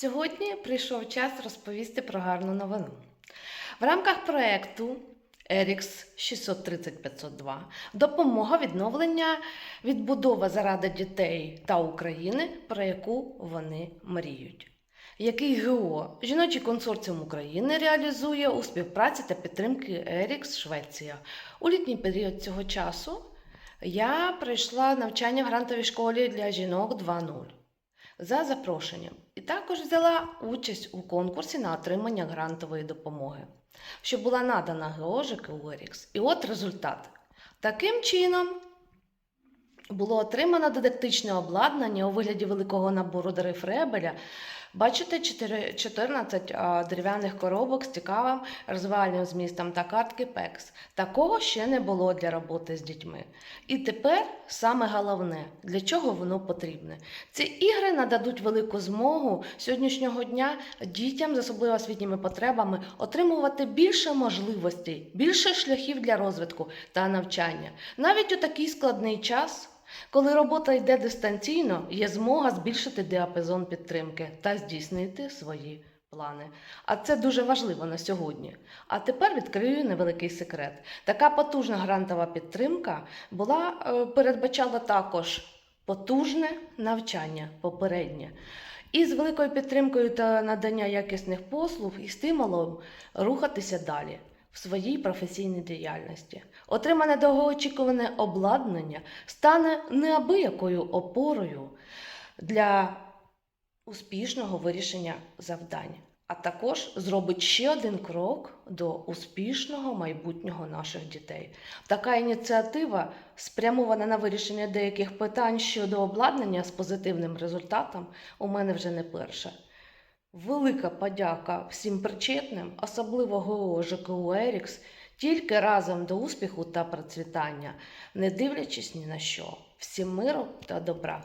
Сьогодні прийшов час розповісти про гарну новину. В рамках проєкту ERIX 630-502 допомога відновлення відбудова заради дітей та України, про яку вони мріють. Який ГО жіночий консорціум України реалізує у співпраці та підтримки ERIX Швеція. У літній період цього часу я пройшла навчання в грантовій школі для жінок 2.0 за запрошенням також взяла участь у конкурсі на отримання грантової допомоги, що була надана ГО ЖКУ І от результат. Таким чином було отримано дидактичне обладнання у вигляді великого набору дерев ребеля. Бачите, 4 14 дерев'яних коробок з цікавим розвивальним змістом та картки PEX. Такого ще не було для роботи з дітьми. І тепер саме головне, для чого воно потрібне. Ці ігри нададуть велику змогу сьогоднішнього дня дітям з особливо освітніми потребами отримувати більше можливостей, більше шляхів для розвитку та навчання. Навіть у такий складний час. Коли робота йде дистанційно, є змога збільшити діапазон підтримки та здійснити свої плани. А це дуже важливо на сьогодні. А тепер відкрию невеликий секрет. Така потужна грантова підтримка була е, передбачала також потужне навчання попереднє. І з великою підтримкою та надання якісних послуг і стимулом рухатися далі в своїй професійній діяльності. Отримане довгоочікуване обладнання стане неабиякою опорою для успішного вирішення завдань, а також зробить ще один крок до успішного майбутнього наших дітей. Така ініціатива спрямована на вирішення деяких питань щодо обладнання з позитивним результатом. У мене вже не перша. Велика подяка всім причетним, особливо ГО ЖКУ «Ерікс», тільки разом до успіху та процвітання, не дивлячись ні на що. Всім миру та добра.